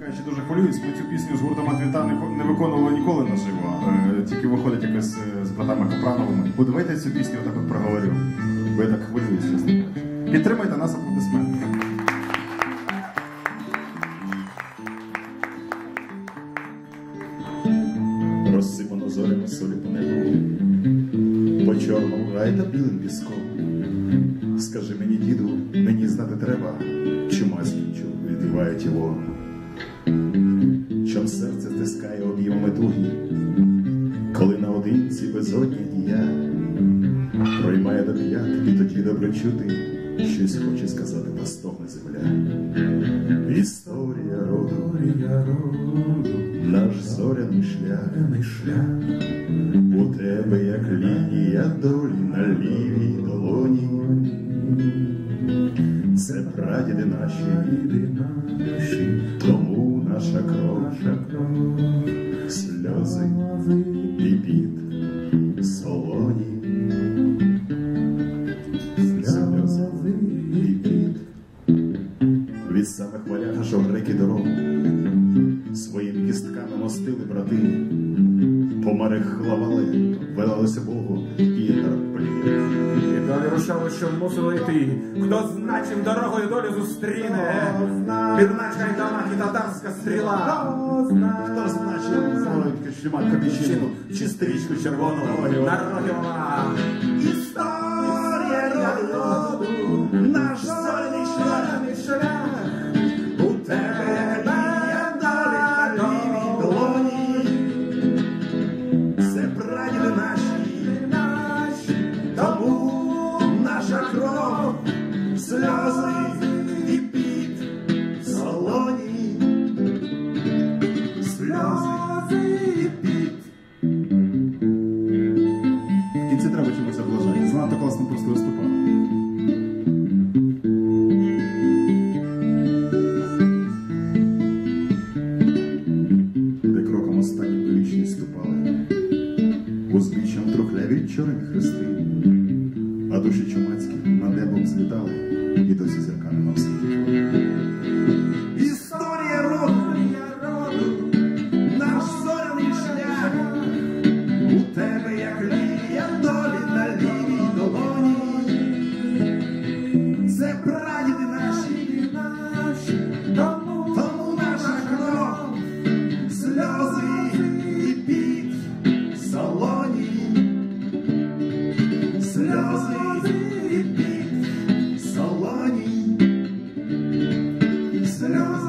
Кажучи, дуже хвилююсь. Ми цю пісню з гуртом Атвіта не, ко- виконували ніколи наживо. Е, Тільки виходить якось е, з братами Капрановими. Бо цю пісню отак от проговорю. Бо я так хвилююсь, чесно. Підтримайте нас аплодисментами. Розсипано зорями солі по небу, по чорному гай та білим піском. Скажи мені, діду, мені знати треба, чума скінчу відбиває тіло. Чом серце стискає об'ємами туги, коли наодинці безодня і я проймає до п'ят, і тоді добре чути, щось хоче сказати, та стогне земля. Історія роду, наш зоряний шлях, шлях. У тебе як лінія долі на лівій долоні. Це прадіди наші, наші, наша кров, сльози і бід солоні. Сльози і під від самих валяга, що греки дорогу. Своїм кістками мостили брати, по морях хлавали, велалися Богу і терплі. І далі рушало, що мусило йти. Хто зна, чим дорогою долю зустріне, Пірначка й дамах і татарська стріла. Хто значив золотька, що мать копійчину, чи стрічку червону Народила. Історія народу, наш зоряний шлях, Щорин хрести, а душі чумацькі над небом злітали і досі зірками нам світили. Історія роду, роду, наш зоряний шлях, у тебе, як лія долі на лівій долоні. Це прадіди сльози і під солоні сльози.